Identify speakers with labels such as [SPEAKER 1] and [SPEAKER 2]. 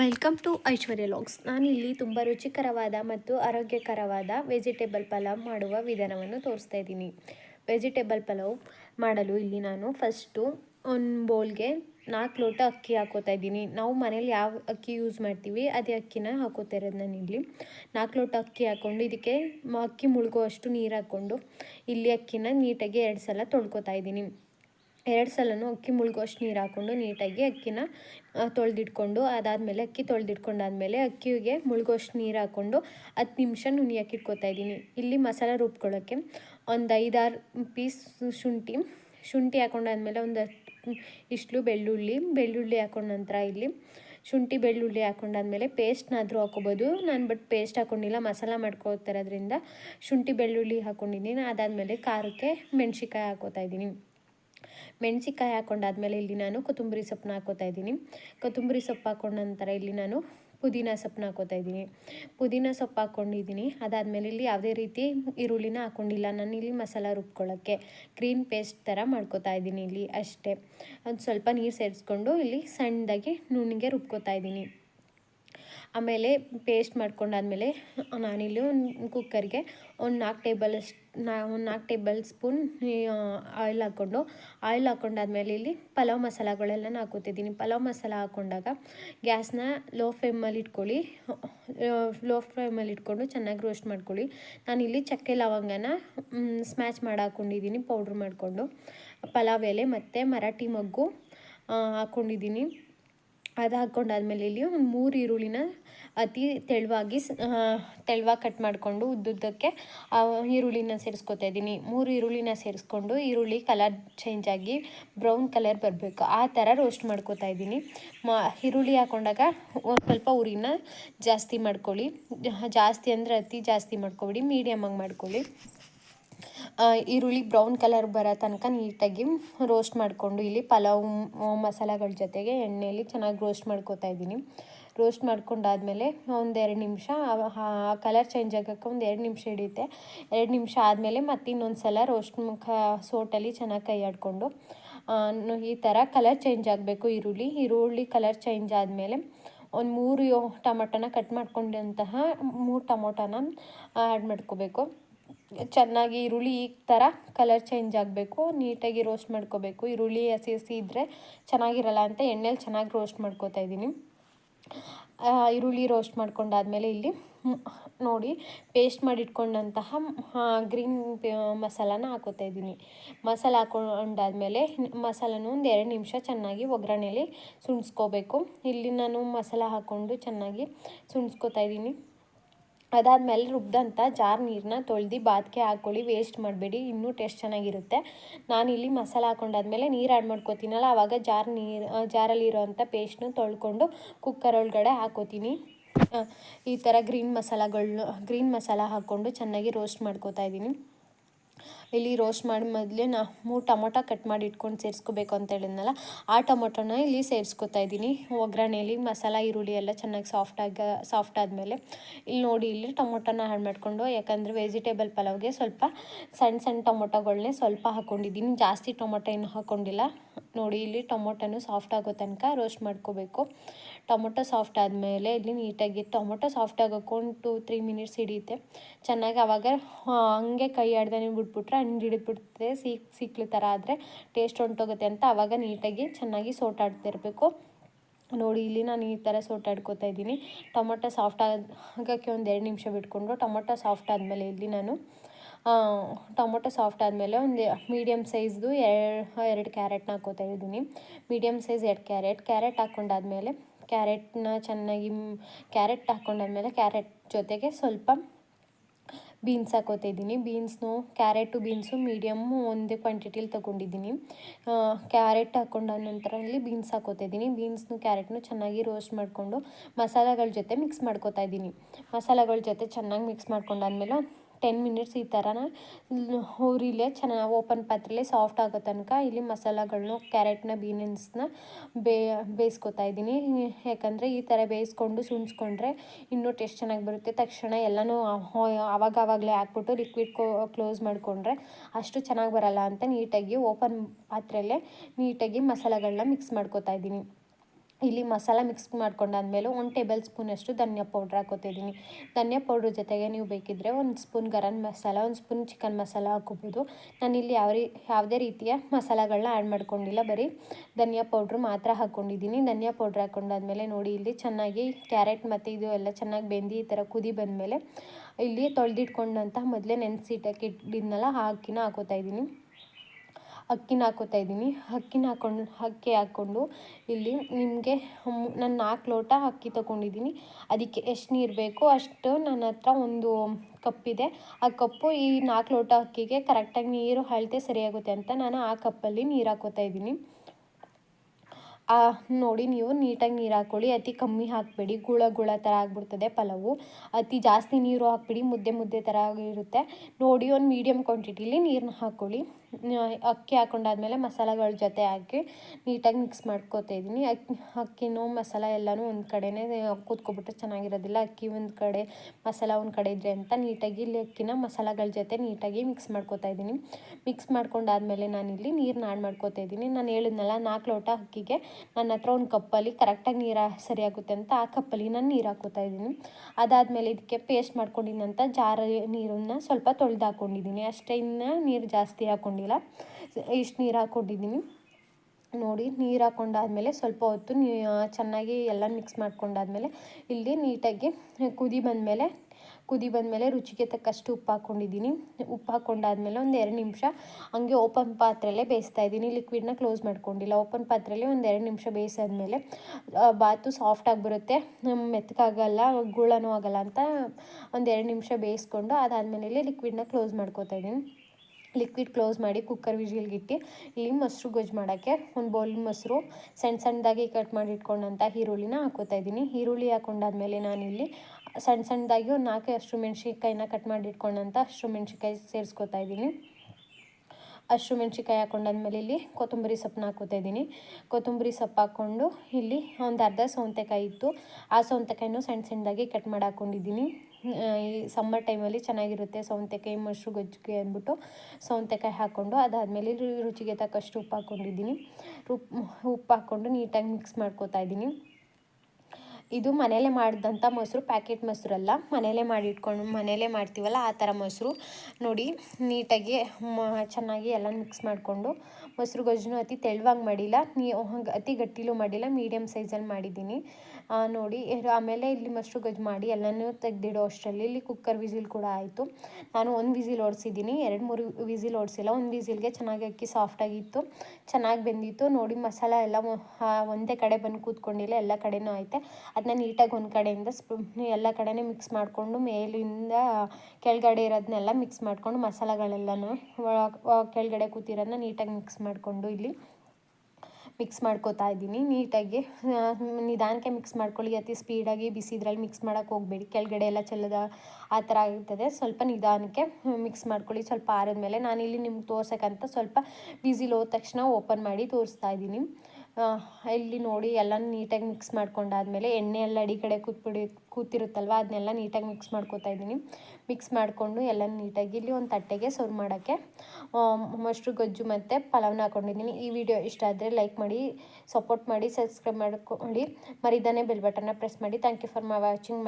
[SPEAKER 1] Welcome to Aishwarya logs ನಾನಿಲ್ಲಿ ತುಂಬ ರುಚಿಕರವಾದ ಮತ್ತು ಆರೋಗ್ಯಕರವಾದ ವೆಜಿಟೇಬಲ್ ಪಲಾವ್ ಮಾಡುವ ವಿಧಾನವನ್ನು ತೋರಿಸ್ತಾ ಇದ್ದೀನಿ. ವೆಜಿಟೇಬಲ್ ಪಲಾವ್ ಮಾಡಲು ಇಲ್ಲಿ ನಾನು ಫಸ್ಟು ಒಂದು ಬೌಲ್ಗೆ ನಾಲ್ಕು ಲೋಟ ಅಕ್ಕಿ ಹಾಕೋತಾ ಇದ್ದೀನಿ. ನಾವು ಮನೇಲಿ ಯಾವ ಅಕ್ಕಿ ಯೂಸ್ ಮಾಡ್ತೀವಿ, ಅದೇ ಅಕ್ಕಿನ ಹಾಕೋತಾ ಇರೋದು ನಾನು ಇಲ್ಲಿ ನಾಲ್ಕು ಲೋಟ ಅಕ್ಕಿ ಹಾಕ್ಕೊಂಡು ಇದಕ್ಕೆ ಅಕ್ಕಿ ಮುಳುಗುವಷ್ಟು ನೀರು ಹಾಕ್ಕೊಂಡು ಇಲ್ಲಿ ಅಕ್ಕಿನ ನೀಟಾಗಿ ಎರಡು ಸಲ ತೊಳ್ಕೊತಾ ಇದ್ದೀನಿ. ಎರಡು ಸಲನೂ ಅಕ್ಕಿ ಮುಳುಗೋಷ್ಟು ನೀರು ಹಾಕ್ಕೊಂಡು ನೀಟಾಗಿ ಅಕ್ಕಿನ ತೊಳೆದಿಟ್ಕೊಂಡು, ಅದಾದಮೇಲೆ ಅಕ್ಕಿ ತೊಳೆದಿಟ್ಕೊಂಡಾದ್ಮೇಲೆ ಅಕ್ಕಿಗೆ ಮುಳುಗೋಷ್ಟು ನೀರು ಹಾಕ್ಕೊಂಡು ಹತ್ತು ನಿಮಿಷ ನುನಿಯಕ್ಕೆ ಇಟ್ಕೊತಾ ಇದ್ದೀನಿ. ಇಲ್ಲಿ ಮಸಾಲ ರುಬ್ಕೊಳ್ಳೋಕ್ಕೆ ಒಂದು ಐದಾರು ಪೀಸ್ ಶುಂಠಿ ಶುಂಠಿ ಹಾಕ್ಕೊಂಡಾದ್ಮೇಲೆ ಒಂದು ಇಷ್ಟು ಬೆಳ್ಳುಳ್ಳಿ ಬೆಳ್ಳುಳ್ಳಿ ಹಾಕೊಂಡ ನಂತರ ಇಲ್ಲಿ ಶುಂಠಿ, ಬೆಳ್ಳುಳ್ಳಿ ಹಾಕೊಂಡಾದ್ಮೇಲೆ ಪೇಸ್ಟ್ನಾದರೂ ಹಾಕೋಬೋದು ನಾನು ಬಟ್ ಪೇಸ್ಟ್ ಹಾಕ್ಕೊಂಡಿಲ್ಲ ಮಸಾಲ ಮಾಡ್ಕೋತಿರೋದ್ರಿಂದ ಶುಂಠಿ, ಬೆಳ್ಳುಳ್ಳಿ ಹಾಕ್ಕೊಂಡಿದ್ದೀನಿ ಅದಾದಮೇಲೆ ಖಾರಕ್ಕೆ ಮೆಣಸಿಕಾಯಿ ಹಾಕೋತಾ ಇದ್ದೀನಿ. ಮೆಣಸಿಕಾಯಿ ಹಾಕೊಂಡಾದ್ಮೇಲೆ ಇಲ್ಲಿ ನಾನು ಕೊತ್ತಂಬರಿ ಸೊಪ್ಪನ್ನ ಹಾಕೋತಾ ಇದ್ದೀನಿ. ಕೊತ್ತಂಬರಿ ಸೊಪ್ಪು ಹಾಕೊಂಡ ನಂತರ ಇಲ್ಲಿ ನಾನು ಪುದೀನ ಸೊಪ್ಪನ್ನ ಹಾಕೋತಾ ಇದ್ದೀನಿ. ಪುದೀನ ಸೊಪ್ಪು ಹಾಕ್ಕೊಂಡಿದ್ದೀನಿ ಅದಾದಮೇಲೆ ಇಲ್ಲಿ ಯಾವುದೇ ರೀತಿ ಈರುಳ್ಳಿನ ಹಾಕ್ಕೊಂಡಿಲ್ಲ ನಾನು ಇಲ್ಲಿ ಮಸಾಲ ರುಬ್ಕೊಳ್ಳೋಕ್ಕೆ ಗ್ರೀನ್ ಪೇಸ್ಟ್ ಥರ ಮಾಡ್ಕೋತಾ ಇದ್ದೀನಿ ಇಲ್ಲಿ ಅಷ್ಟೇ. ಒಂದು ಸ್ವಲ್ಪ ನೀರು ಸೇರಿಸ್ಕೊಂಡು ಇಲ್ಲಿ ಸಣ್ಣದಾಗಿ ನುಣ್ಣಗೆ ರುಬ್ಕೋತಾ ಇದ್ದೀನಿ. ಆಮೇಲೆ ಪೇಸ್ಟ್ ಮಾಡ್ಕೊಂಡಾದ್ಮೇಲೆ ನಾನಿಲ್ಲಿ ಒಂದು ಕುಕ್ಕರ್ಗೆ ಒಂದು ನಾಲ್ಕು ಟೇಬಲ್ ಅಷ್ಟು ನಾ ಒಂದು ನಾಲ್ಕು ಟೇಬಲ್ ಸ್ಪೂನ್ ಆಯಿಲ್ ಹಾಕ್ಕೊಂಡು, ಆಯಿಲ್ ಹಾಕ್ಕೊಂಡಾದ್ಮೇಲೆ ಇಲ್ಲಿ ಪಲಾವ್ ಮಸಾಲಗಳೆಲ್ಲ ಹಾಕೋತಿದ್ದೀನಿ ಪಲಾವ್ ಮಸಾಲ ಹಾಕ್ಕೊಂಡಾಗ ಗ್ಯಾಸ್ನ ಲೋ ಫ್ಲೇಮಲ್ಲಿ ಇಟ್ಕೊಳ್ಳಿ. ಲೋ ಫ್ಲೇಮಲ್ಲಿ ಇಟ್ಕೊಂಡು ಚೆನ್ನಾಗಿ ರೋಸ್ಟ್ ಮಾಡ್ಕೊಳ್ಳಿ. ನಾನಿಲ್ಲಿ ಚಕ್ಕೆ ಲವಂಗನ ಸ್ಮ್ಯಾಚ್ ಮಾಡಿ ಹಾಕ್ಕೊಂಡಿದ್ದೀನಿ ಪೌಡ್ರ್ ಮಾಡಿಕೊಂಡು. ಪಲಾವ್ ಎಲೆ ಮತ್ತು ಮರಾಠಿ ಮಗ್ಗು ಹಾಕ್ಕೊಂಡಿದ್ದೀನಿ. ಅದು ಹಾಕ್ಕೊಂಡಾದ್ಮೇಲೆ ಇಲ್ಲಿ ಒಂದು ಮೂರು ಈರುಳ್ಳಿನ ಅತಿ ತೆಳುವಾಗಿ ತೆಳುವಾಗಿ ಕಟ್ ಮಾಡಿಕೊಂಡು ಉದ್ದುದ್ದಕ್ಕೆ ಆ ಈರುಳ್ಳಿನ ಸೇರಿಸ್ಕೊತಾ ಇದ್ದೀನಿ. ಮೂರು ಈರುಳ್ಳಿನ ಸೇರಿಸ್ಕೊಂಡು ಈರುಳ್ಳಿ ಕಲರ್ ಚೇಂಜ್ ಆಗಿ ಬ್ರೌನ್ ಕಲರ್ ಬರಬೇಕು. ಆ ಥರ ರೋಸ್ಟ್ ಮಾಡ್ಕೊತಾ ಇದ್ದೀನಿ. ಮ, ಈರುಳ್ಳಿ ಹಾಕೊಂಡಾಗ ಒಂದು ಸ್ವಲ್ಪ ಉರಿನ ಜಾಸ್ತಿ ಮಾಡ್ಕೊಳ್ಳಿ. ಜಾಸ್ತಿ ಅಂದರೆ ಅತಿ ಜಾಸ್ತಿ ಮಾಡ್ಕೊಬಿಡಿ ಮೀಡಿಯಮಾಗಿ ಮಾಡ್ಕೊಳ್ಳಿ. ಈರುಳ್ಳಿ ಬ್ರೌನ್ ಕಲರ್ ಬರೋ ತನಕ ನೀಟಾಗಿ ರೋಸ್ಟ್ ಮಾಡಿಕೊಂಡು ಇಲ್ಲಿ ಪಲಾವ್ ಮಸಾಲೆಗಳ ಜೊತೆಗೆ ಎಣ್ಣೆಯಲ್ಲಿ ಚೆನ್ನಾಗಿ ರೋಸ್ಟ್ ಮಾಡ್ಕೋತಾ ಇದ್ದೀನಿ. ರೋಸ್ಟ್ ಮಾಡ್ಕೊಂಡಾದ್ಮೇಲೆ ಒಂದು ಎರಡು ನಿಮಿಷ ಕಲರ್ ಚೇಂಜ್ ಆಗೋಕ್ಕೆ ಒಂದು ಎರಡು ನಿಮಿಷ ಹಿಡಿಯುತ್ತೆ. ಎರಡು ನಿಮಿಷ ಆದಮೇಲೆ ಮತ್ತೆ ಇನ್ನೊಂದು ಸಲ ರೋಸ್ಟ್ ಮುಖ ಸೋಟಲ್ಲಿ ಚೆನ್ನಾಗಿ ಕೈ ಆಡಿಕೊಂಡು ಈ ಥರ ಕಲರ್ ಚೇಂಜ್ ಆಗಬೇಕು ಈರುಳ್ಳಿ. ಈರುಳ್ಳಿ ಕಲರ್ ಚೇಂಜ್ ಆದಮೇಲೆ ಒಂದು ಮೂರು ಟೊಮಟೊನ ಕಟ್ ಮಾಡ್ಕೊಂಡಂತಹ ಮೂರು ಟೊಮೊಟೊನ ಆ್ಯಡ್ ಮಾಡ್ಕೋಬೇಕು. ಚೆನ್ನಾಗಿ ಈರುಳ್ಳಿ ಈ ಥರ ಕಲರ್ ಚೇಂಜ್ ಆಗಬೇಕು, ನೀಟಾಗಿ ರೋಸ್ಟ್ ಮಾಡ್ಕೋಬೇಕು. ಈರುಳ್ಳಿ ಹಸಿ ಹಸಿ ಇದ್ದರೆ ಚೆನ್ನಾಗಿರಲ್ಲ ಅಂತ ಎಣ್ಣೆಲಿ ಚೆನ್ನಾಗಿ ರೋಸ್ಟ್ ಮಾಡ್ಕೋತಾ ಇದ್ದೀನಿ. ಈರುಳ್ಳಿ ರೋಸ್ಟ್ ಮಾಡ್ಕೊಂಡಾದ್ಮೇಲೆ ಇಲ್ಲಿ ನೋಡಿ, ಪೇಸ್ಟ್ ಮಾಡಿಟ್ಕೊಂಡಂತಹ ಗ್ರೀನ್ ಮಸಾಲಾನ ಹಾಕೋತಾ ಇದ್ದೀನಿ. ಮಸಾಲ ಹಾಕೊಂಡಾದ್ಮೇಲೆ ಮಸಾಲನ ಒಂದು ಎರಡು ನಿಮಿಷ ಚೆನ್ನಾಗಿ ಒಗ್ಗರಣೆಯಲ್ಲಿ ಸುಣ್ಸ್ಕೋಬೇಕು. ಇಲ್ಲಿ ನಾನು ಮಸಾಲ ಹಾಕ್ಕೊಂಡು ಚೆನ್ನಾಗಿ ಸುಣ್ಸ್ಕೋತಾ ಇದ್ದೀನಿ. ಅದಾದಮೇಲೆ ರುಬ್ಬಿದಂಥ ಜಾರ್ ನೀರನ್ನ ತೊಳ್ದು ಬಾತ್ಗೆ ಹಾಕ್ಕೊಳ್ಳಿ ವೇಸ್ಟ್ ಮಾಡಬೇಡಿ, ಇನ್ನೂ ಟೇಸ್ಟ್ ಚೆನ್ನಾಗಿರುತ್ತೆ. ನಾನಿಲ್ಲಿ ಮಸಾಲ ಹಾಕೊಂಡಾದ್ಮೇಲೆ ನೀರು ಆ್ಯಡ್ ಮಾಡ್ಕೋತೀನಲ್ಲ ಆವಾಗ ಜಾರ್ ನೀರು ಜಾರಲ್ಲಿರೋವಂಥ ಪೇಸ್ಟ್ನ ತೊಳ್ಕೊಂಡು ಕುಕ್ಕರ್ ಒಳಗಡೆ ಹಾಕೋತೀನಿ. ಈ ಥರ ಗ್ರೀನ್ ಮಸಾಲಗಳನ್ನ ಗ್ರೀನ್ ಮಸಾಲ ಹಾಕ್ಕೊಂಡು ಚೆನ್ನಾಗಿ ರೋಸ್ಟ್ ಮಾಡ್ಕೋತಾ ಇದ್ದೀನಿ. ಇಲ್ಲಿ ರೋಸ್ಟ್ ಮಾಡಿ ಮೊದಲೇ ನಾ ಮೂರು ಟೊಮೊಟೊ ಕಟ್ ಮಾಡಿ ಇಟ್ಕೊಂಡು ಸೇರಿಸ್ಕೋಬೇಕು ಅಂತ ಹೇಳಿದ್ನಲ್ಲ, ಆ ಟೊಮೊಟೊನ ಇಲ್ಲಿ ಸೇರಿಸ್ಕೊತಾ ಇದ್ದೀನಿ. ಒಗ್ಗರಣೆಯಲ್ಲಿ ಮಸಾಲ, ಈರುಳ್ಳಿ ಎಲ್ಲ ಚೆನ್ನಾಗಿ ಸಾಫ್ಟ್ ಆಗ ಸಾಫ್ಟ್ ಆದಮೇಲೆ ಇಲ್ಲಿ ನೋಡಿ ಇಲ್ಲಿ ಟೊಮೊಟೊನ ಹಾಳು ಮಾಡಿಕೊಂಡು, ಯಾಕಂದರೆ ವೆಜಿಟೇಬಲ್ ಪಲಾವ್ಗೆ ಸ್ವಲ್ಪ ಸಣ್ಣ ಸಣ್ಣ ಟೊಮೊಟೊಗಳನ್ನೇ ಸ್ವಲ್ಪ ಹಾಕ್ಕೊಂಡಿದ್ದೀನಿ ಜಾಸ್ತಿ ಟೊಮೊಟೊ ಏನು ಹಾಕ್ಕೊಂಡಿಲ್ಲ ನೋಡಿ ಇಲ್ಲಿ ಟೊಮೊಟೊನು ಸಾಫ್ಟ್ ಆಗೋ ತನಕ ರೋಸ್ಟ್ ಮಾಡ್ಕೋಬೇಕು. ಟೊಮೊಟೊ ಸಾಫ್ಟ್ ಆದಮೇಲೆ ಇಲ್ಲಿ ನೀಟಾಗಿ ಟೊಮೊಟೊ ಸಾಫ್ಟ್ ಒಂದು ಟು ತ್ರೀ ಮಿನಿಟ್ಸ್ ಹಿಡಿಯುತ್ತೆ. ಚೆನ್ನಾಗಿ ಆವಾಗ ಹಂಗೆ ಕೈ ಆಡ್ದಾನೆ ಬಿಟ್ಬಿಟ್ರೆ ಹಣ್ಣು ಹಿಡಿದ್ಬಿಡ್ತದೆ, ಸೀಕ್, ಸಿಕ್ಲು ಥರ ಆದರೆ ಟೇಸ್ಟ್ ಹೊಂಟೋಗುತ್ತೆ ಅಂತ ಆವಾಗ ನೀಟಾಗಿ ಚೆನ್ನಾಗಿ ಸೋಟಾಡ್ತಿರಬೇಕು ನೋಡಿ, ಇಲ್ಲಿ ನಾನು ಈ ಥರ ಸೋಟಾಡ್ಕೋತಾ ಇದ್ದೀನಿ. ಟೊಮೊಟೊ ಸಾಫ್ಟ್ ಆಗೋಕ್ಕೆ ಒಂದು ಎರಡು ನಿಮಿಷ ಬಿಟ್ಕೊಂಡು ಟೊಮೊಟೊ ಸಾಫ್ಟ್ ಆದಮೇಲೆ ಇಲ್ಲಿ ನಾನು ಟೊಮೊಟೊ ಸಾಫ್ಟ್ ಆದಮೇಲೆ ಒಂದು ಮೀಡಿಯಮ್ ಸೈಜ್ದು ಎರಡು ಎರಡು ಕ್ಯಾರೆಟ್ನ ಹಾಕೋತಾ ಇದ್ದೀನಿ. ಮೀಡಿಯಮ್ ಸೈಜ್ ಎರಡು ಕ್ಯಾರೆಟ್ ಕ್ಯಾರೆಟ್ ಹಾಕ್ಕೊಂಡಾದ್ಮೇಲೆ ಕ್ಯಾರೆಟ್ನ ಚೆನ್ನಾಗಿ ಕ್ಯಾರೆಟ್ ಹಾಕ್ಕೊಂಡಾದ್ಮೇಲೆ ಕ್ಯಾರೆಟ್ ಜೊತೆಗೆ ಸ್ವಲ್ಪ ಬೀನ್ಸ್ ಹಾಕೋತಿದ್ದೀನಿ. ಬೀನ್ಸ್ನು, ಕ್ಯಾರೆಟು ಬೀನ್ಸು ಮೀಡಿಯಮ್ಮು ಒಂದೇ ಕ್ವಾಂಟಿಟಿಲಿ ತೊಗೊಂಡಿದ್ದೀನಿ. ಕ್ಯಾರೆಟ್ ಹಾಕ್ಕೊಂಡ ನಂತರ ಅಲ್ಲಿ ಬೀನ್ಸ್ ಹಾಕೋತಿದ್ದೀನಿ. ಬೀನ್ಸ್ನು, ಕ್ಯಾರೆಟ್ನು ಚೆನ್ನಾಗಿ ರೋಸ್ಟ್ ಮಾಡಿಕೊಂಡು ಮಸಾಲೆಗಳ ಜೊತೆ ಮಿಕ್ಸ್ ಮಾಡ್ಕೋತಾ ಇದ್ದೀನಿ. ಮಸಾಲೆಗಳ ಜೊತೆ ಚೆನ್ನಾಗಿ ಮಿಕ್ಸ್ ಮಾಡ್ಕೊಂಡಾದ್ಮೇಲೆ ಟೆನ್ ಮಿನಿಟ್ಸ್ ಈ ಥರನ ಹುರಿಲೇ ಚೆನ್ನಾಗಿ ಓಪನ್ ಪಾತ್ರೆಲೆ ಸಾಫ್ಟ್ ಆಗೋ ತನಕ ಇಲ್ಲಿ ಮಸಾಲಗಳನ್ನ ಕ್ಯಾರೆಟ್ನ ಬೀನ್ಸ್ನ ಬೇ, ಬೇಯಿಸ್ಕೊತಾ ಇದ್ದೀನಿ. ಯಾಕಂದರೆ ಈ ಥರ ಬೇಯಿಸ್ಕೊಂಡು ಸುಣ್ಸ್ಕೊಂಡ್ರೆ ಇನ್ನೂ ಟೇಸ್ಟ್ ಚೆನ್ನಾಗಿ ಬರುತ್ತೆ. ತಕ್ಷಣ ಎಲ್ಲನೂ ಆವಾಗವಾಗಲೇ ಹಾಕ್ಬಿಟ್ಟು ಲಿಕ್ವಿಡ್ ಕ್ಲೋಸ್ ಮಾಡಿಕೊಂಡ್ರೆ ಅಷ್ಟು ಚೆನ್ನಾಗಿ ಬರಲ್ಲ ಅಂತ ನೀಟಾಗಿ ಓಪನ್ ಪಾತ್ರೆಯಲ್ಲೇ ನೀಟಾಗಿ ಮಸಾಲೆಗಳನ್ನ ಮಿಕ್ಸ್ ಮಾಡ್ಕೊತಾ ಇದ್ದೀನಿ. ಇಲ್ಲಿ ಮಸಾಲ ಮಿಕ್ಸ್ ಮಾಡ್ಕೊಂಡಾದ್ಮೇಲೆ ಒಂದು ಟೇಬಲ್ ಸ್ಪೂನಷ್ಟು ಧನಿಯಾ ಪೌಡ್ರ್ ಹಾಕೋತಿದ್ದೀನಿ ಧನಿಯಾ ಪೌಡ್ರ್ ಜೊತೆಗೆ ನೀವು ಬೇಕಿದ್ದರೆ ಒಂದು ಸ್ಪೂನ್ ಗರಂ ಮಸಾಲ, ಒಂದು ಸ್ಪೂನ್ ಚಿಕನ್ ಮಸಾಲ ಹಾಕೋಬೋದು ನಾನಿಲ್ಲಿ ಯಾವ ರೀ ಯಾವುದೇ ರೀತಿಯ ಮಸಾಲಗಳನ್ನ ಆ್ಯಡ್ ಮಾಡ್ಕೊಂಡಿಲ್ಲ. ಬರೀ ಧನಿಯಾ ಪೌಡ್ರ್ ಮಾತ್ರ ಹಾಕ್ಕೊಂಡಿದ್ದೀನಿ. ಧನಿಯಾ ಪೌಡ್ರ್ ಹಾಕ್ಕೊಂಡಾದ್ಮೇಲೆ ನೋಡಿ, ಇಲ್ಲಿ ಚೆನ್ನಾಗಿ ಕ್ಯಾರೆಟ್ ಮತ್ತು ಇದು ಎಲ್ಲ ಚೆನ್ನಾಗಿ ಬೆಂದಿ ಈ ಥರ ಕುದಿ ಬಂದಮೇಲೆ ಇಲ್ಲಿ ತೊಳೆದಿಟ್ಕೊಂಡಂತಹ ಮೊದಲೇ ನೆನೆಸಿಟ್ಟಕ್ಕೆ ಇಟ್ಟಿದ್ನಲ್ಲ ಹಾಕಿನ ಹಾಕೋತಾ ಇದ್ದೀನಿ. ಅಕ್ಕಿನ ಹಾಕೋತಾ ಇದ್ದೀನಿ. ಅಕ್ಕಿನ ಹಾಕೊಂಡು ಅಕ್ಕಿ ಹಾಕ್ಕೊಂಡು ಇಲ್ಲಿ ನಿಮಗೆ ನಾನು ನಾಲ್ಕು ಲೋಟ ಅಕ್ಕಿ ತೊಗೊಂಡಿದ್ದೀನಿ. ಅದಕ್ಕೆ ಎಷ್ಟು ನೀರು ಬೇಕೋ ಅಷ್ಟು ನನ್ನ ಹತ್ರ ಒಂದು ಕಪ್ಪಿದೆ ಆ ಕಪ್ಪು ಈ ನಾಲ್ಕು ಲೋಟ ಅಕ್ಕಿಗೆ ಕರೆಕ್ಟಾಗಿ ನೀರು ಅಳತೆ ಸರಿಯಾಗುತ್ತೆ ಅಂತ ನಾನು ಆ ಕಪ್ಪಲ್ಲಿ ನೀರು ಹಾಕೋತಾ ಇದ್ದೀನಿ. ನೋಡಿ ನೀವು ನೀಟಾಗಿ ನೀರು ಹಾಕ್ಕೊಳ್ಳಿ ಅತಿ ಕಮ್ಮಿ ಹಾಕಬೇಡಿ. ಗುಳ ಗುಳ ಥರ ಆಗಿಬಿಡ್ತದೆ ಪಲಾವು. ಅತಿ ಜಾಸ್ತಿ ನೀರು ಹಾಕ್ಬಿಡಿ. ಮುದ್ದೆ ಮುದ್ದೆ ಥರ ಆಗಿರುತ್ತೆ. ನೋಡಿ ಒಂದು ಮೀಡಿಯಮ್ ಕ್ವಾಂಟಿಟಿಲಿ ನೀರನ್ನ ಹಾಕ್ಕೊಳ್ಳಿ ಅಕ್ಕಿ ಹಾಕೊಂಡಾದ್ಮೇಲೆ ಮಸಾಲೆಗಳ ಜೊತೆ ಹಾಕಿ ನೀಟಾಗಿ ಮಿಕ್ಸ್ ಮಾಡ್ಕೋತಾ ಇದ್ದೀನಿ. ಅಕ್ಕಿ, ಅಕ್ಕಿನೂ ಮಸಾಲ ಎಲ್ಲನೂ ಒಂದು ಕಡೆನೇ ಕೂತ್ಕೊಬಿಟ್ರೆ ಚೆನ್ನಾಗಿರೋದಿಲ್ಲ. ಅಕ್ಕಿ ಒಂದು ಕಡೆ, ಮಸಾಲ ಒಂದು ಕಡೆ ಇದ್ರೆ ಅಂತ ನೀಟಾಗಿ ಇಲ್ಲಿ ಅಕ್ಕಿನ ಮಸಾಲಗಳ ಜೊತೆ ನೀಟಾಗಿ ಮಿಕ್ಸ್ ಮಾಡ್ಕೋತಾ ಇದ್ದೀನಿ. ಮಿಕ್ಸ್ ಮಾಡ್ಕೊಂಡಾದ್ಮೇಲೆ ನಾನಿಲ್ಲಿ ನೀರನ್ನ ಆ್ಯಡ್ ಮಾಡ್ಕೋತಾ ಇದ್ದೀನಿ. ನಾನು ಹೇಳಿದ್ನಲ್ಲ ನಾಲ್ಕು ಲೋಟ ಅಕ್ಕಿಗೆ ನನ್ನ ಹತ್ರ ಒಂದು ಕಪ್ಪಲ್ಲಿ ಕರೆಕ್ಟಾಗಿ ನೀರು ಸರಿಯಾಗುತ್ತೆ ಅಂತ ಆ ಕಪ್ಪಲ್ಲಿ ನಾನು ನೀರು ಹಾಕೋತಾ ಇದ್ದೀನಿ. ಅದಾದಮೇಲೆ ಇದಕ್ಕೆ ಪೇಸ್ಟ್ ಮಾಡ್ಕೊಂಡಿದ್ದಂಥ ಜಾರ ನೀರನ್ನು ಸ್ವಲ್ಪ ತೊಳೆದು ಹಾಕೊಂಡಿದ್ದೀನಿ. ಅಷ್ಟೇ ಇನ್ನು ನೀರು ಜಾಸ್ತಿ ಹಾಕ್ಕೊಂಡಿಲ್ಲ ಇಷ್ಟು ನೀರು ಹಾಕ್ಕೊಂಡಿದ್ದೀನಿ. ನೋಡಿ, ನೀರು ಹಾಕ್ಕೊಂಡಾದ್ಮೇಲೆ ಸ್ವಲ್ಪ ಹೊತ್ತು ಚೆನ್ನಾಗಿ ಎಲ್ಲ ಮಿಕ್ಸ್ ಮಾಡ್ಕೊಂಡಾದ್ಮೇಲೆ ಇಲ್ಲಿ ನೀಟಾಗಿ ಕುದಿ ಬಂದಮೇಲೆ ಕುದಿ ಬಂದಮೇಲೆ ರುಚಿಗೆ ತಕ್ಕಷ್ಟು ಉಪ್ಪು ಹಾಕ್ಕೊಂಡಿದ್ದೀನಿ. ಉಪ್ಪು ಹಾಕ್ಕೊಂಡಾದ್ಮೇಲೆ ಒಂದು ಎರಡು ನಿಮಿಷ ಹಂಗೆ ಓಪನ್ ಪಾತ್ರೆಯಲ್ಲೇ ಬೇಯಿಸ್ತಾ ಇದ್ದೀನಿ. ಲಿಕ್ವಿಡ್ನ ಕ್ಲೋಸ್ ಮಾಡ್ಕೊಂಡಿಲ್ಲ. ಓಪನ್ ಪಾತ್ರೆಯಲ್ಲಿ ಒಂದು ಎರಡು ನಿಮಿಷ ಬೇಯಿಸಾದ್ಮೇಲೆ ಬಾತು ಸಾಫ್ಟಾಗಿ ಬರುತ್ತೆ. ಮೆತ್ತಗಾಗಲ್ಲ ಗುಳ್ಳನೂ ಆಗಲ್ಲ ಅಂತ ಒಂದು ಎರಡು ನಿಮಿಷ ಬೇಯಿಸ್ಕೊಂಡು ಅದಾದಮೇಲೆ ಲಿಕ್ವಿಡ್ನ ಕ್ಲೋಸ್ ಮಾಡ್ಕೋತಾ ಇದ್ದೀನಿ. ಲಿಕ್ವಿಡ್ ಕ್ಲೋಸ್ ಮಾಡಿ ಕುಕ್ಕರ್ ವಿಜಿಲ್ಗಿಟ್ಟು ಇಲ್ಲಿ ಮೊಸರು ಗೊಜ್ಜು ಮಾಡೋಕ್ಕೆ ಒಂದು ಬೌಲ್ ಮೊಸರು ಸಣ್ಣ ಸಣ್ಣದಾಗಿ ಕಟ್ ಮಾಡಿ ಇಟ್ಕೊಂಡಂಥ ಈರುಳ್ಳಿನ ಹಾಕೋತಾ ಇದ್ದೀನಿ. ಈರುಳ್ಳಿ ಹಾಕೊಂಡಾದ್ಮೇಲೆ ನಾನಿಲ್ಲಿ ಸಣ್ಣ ಸಣ್ಣದಾಗಿ ಒಂದು ನಾಲ್ಕು ಅಷ್ಟು ಮೆಣ್ಸಿನ್ಕಾಯಿನ ಕಟ್ ಮಾಡಿ ಇಟ್ಕೊಂಡಂಥ ಅಷ್ಟು ಮೆಣ್ಸಿನ್ಕಾಯಿ ಸೇರಿಸ್ಕೊತಾ ಇದ್ದೀನಿ. ಅಷ್ಟು ಮೆಣ್ಸಿನ್ಕಾಯಿ ಹಾಕೊಂಡಾದ್ಮೇಲೆ ಇಲ್ಲಿ ಕೊತ್ತಂಬರಿ ಸೊಪ್ಪನ್ನ ಹಾಕೋತಾ ಇದ್ದೀನಿ. ಕೊತ್ತಂಬರಿ ಸೊಪ್ಪು ಹಾಕ್ಕೊಂಡು ಇಲ್ಲಿ ಒಂದು ಅರ್ಧ ಸೌಂತೆಕಾಯಿ ಇತ್ತು. ಆ ಸೌಂತೆಕಾಯಿನೂ ಸಣ್ಣ ಸಣ್ಣದಾಗಿ ಕಟ್ ಮಾಡಿ ಹಾಕ್ಕೊಂಡಿದ್ದೀನಿ ಈ ಸಮ್ಮರ್ ಟೈಮಲ್ಲಿ ಚೆನ್ನಾಗಿರುತ್ತೆ ಸೌಂತೆಕಾಯಿ ಮೊಸರು ಗೊಜ್ಜಿಗೆ ಅಂದ್ಬಿಟ್ಟು ಸೌಂತೆಕಾಯಿ ಹಾಕ್ಕೊಂಡು ಅದಾದಮೇಲೆ ರುಚಿಗೆ ತಕ್ಕಷ್ಟು ಉಪ್ಪು ಹಾಕ್ಕೊಂಡಿದ್ದೀನಿ ಉಪ್ಪು ಉಪ್ಪು ಹಾಕ್ಕೊಂಡು ನೀಟಾಗಿ ಮಿಕ್ಸ್ ಮಾಡ್ಕೋತಾ ಇದ್ದೀನಿ. ಇದು ಮನೇಲೆ ಮಾಡಿದಂಥ ಮೊಸರು, ಪ್ಯಾಕೆಟ್ ಮೊಸರಲ್ಲ. ಮನೇಲೆ ಮಾಡಿ ಇಟ್ಕೊಂಡು ಮನೇಲೆ ಮಾಡ್ತೀವಲ್ಲ, ಆ ಥರ ಮೊಸರು. ನೋಡಿ, ನೀಟಾಗಿ ಚೆನ್ನಾಗಿ ಎಲ್ಲ ಮಿಕ್ಸ್ ಮಾಡಿಕೊಂಡು ಮೊಸರು ಗೊಜ್ಜು ಅತಿ ತೆಳುವಾಗಿ ಮಾಡಿಲ್ಲ. ನೀ ಅತಿ ಗಟ್ಟಿಲೂ ಮಾಡಿಲ್ಲ ಮೀಡಿಯಮ್ ಸೈಜಲ್ಲಿ ಮಾಡಿದ್ದೀನಿ. ನೋಡಿ ಆಮೇಲೆ ಇಲ್ಲಿ ಮೊಸರು ಗೊಜ್ಜು ಮಾಡಿ ಎಲ್ಲನೂ ತೆಗೆದಿಡೋ ಅಷ್ಟರಲ್ಲಿ ಇಲ್ಲಿ ಕುಕ್ಕರ್ ವಿಸಿಲ್ ಕೂಡ ಆಯಿತು. ನಾನು ಒಂದು ವಿಸಿಲ್ ಓಡಿಸಿದ್ದೀನಿ, ಎರಡು, ಮೂರು ವಿಸಿಲ್ ಓಡಿಸಿಲ್ಲ. ಒಂದು ವಿಸಿಲ್ಗೆ ಚೆನ್ನಾಗಿ ಅಕ್ಕಿ ಸಾಫ್ಟಾಗಿತ್ತು ಚೆನ್ನಾಗಿ ಬೆಂದಿತ್ತು. ನೋಡಿ, ಮಸಾಲ ಎಲ್ಲ ಒಂದೇ ಕಡೆ ಬಂದು ಕೂತ್ಕೊಂಡಿಲ್ಲ, ಎಲ್ಲ ಕಡೆನೂ ಐತೆ ಅದನ್ನ ನೀಟಾಗಿ ಒಂದು ಕಡೆಯಿಂದ ಸ್ಪೂ, ಎಲ್ಲ ಕಡೆನೇ ಮಿಕ್ಸ್ ಮಾಡಿಕೊಂಡು ಮೇಲಿಂದ ಕೆಳಗಡೆ ಇರೋದನ್ನೆಲ್ಲ ಮಿಕ್ಸ್ ಮಾಡಿಕೊಂಡು ಮಸಾಲೆಗಳೆಲ್ಲನೂ ಕೆಳಗಡೆ ಕೂತಿರೋದನ್ನ ನೀಟಾಗಿ ಮಿಕ್ಸ್ ಮಾಡಿಕೊಂಡು ಇಲ್ಲಿ ಮಿಕ್ಸ್ ಮಾಡ್ಕೋತಾ ಇದ್ದೀನಿ. ನೀಟಾಗಿ ನಿಧಾನಕ್ಕೆ ಮಿಕ್ಸ್ ಮಾಡ್ಕೊಳ್ಳಿ. ಅತಿ ಸ್ಪೀಡಾಗಿ ಬಿಸಿದ್ರಲ್ಲಿ ಮಿಕ್ಸ್ ಮಾಡೋಕ್ಕೆ ಹೋಗಬೇಡಿ. ಕೆಳಗಡೆ ಎಲ್ಲ ಚೆಲ್ಲದ ಆ ಥರ ಆಗಿರ್ತದೆ ಸ್ವಲ್ಪ ನಿಧಾನಕ್ಕೆ ಮಿಕ್ಸ್ ಮಾಡ್ಕೊಳ್ಳಿ. ಸ್ವಲ್ಪ ಆರಿದ್ಮೇಲೆ ನಾನಿಲ್ಲಿ ನಿಮ್ಗೆ ತೋರ್ಸೋಕ್ಕಂತ ಸ್ವಲ್ಪ ಬಿಸಿಲ್ ಹೋದ ತಕ್ಷಣ ಓಪನ್ ಮಾಡಿ ತೋರಿಸ್ತಾ ಇದ್ದೀನಿ. ಇಲ್ಲಿ ನೋಡಿ ಎಲ್ಲ ನೀಟಾಗಿ ಮಿಕ್ಸ್ ಮಾಡ್ಕೊಂಡಾದ್ಮೇಲೆ ಎಣ್ಣೆ ಎಲ್ಲ ಅಡಿ ಕಡೆ ಕೂತ್ಬಿಡಿ, ಕೂತಿರುತ್ತಲ್ವ, ಅದನ್ನೆಲ್ಲ ನೀಟಾಗಿ ಮಿಕ್ಸ್ ಮಾಡ್ಕೋತಾ ಇದ್ದೀನಿ. ಮಿಕ್ಸ್ ಮಾಡಿಕೊಂಡು ಎಲ್ಲ ನೀಟಾಗಿ ಇಲ್ಲಿ ಒಂದು ತಟ್ಟೆಗೆ ಸರ್ವ್ ಮಾಡೋಕ್ಕೆ ಮೊಸರು ಗೊಜ್ಜು ಮತ್ತು ಪಲಾವ್ನ ಹಾಕೊಂಡಿದ್ದೀನಿ. ಈ ವಿಡಿಯೋ ಇಷ್ಟ ಆದರೆ ಲೈಕ್ ಮಾಡಿ ಸಪೋರ್ಟ್ ಮಾಡಿ ಸಬ್ಸ್ಕ್ರೈಬ್ ಮಾಡ್ಕೊಂಡು ಮರಿದಾನೆ ಬೆಲ್ ಬಟನ್ನ ಪ್ರೆಸ್ ಮಾಡಿ. Thank you for my watching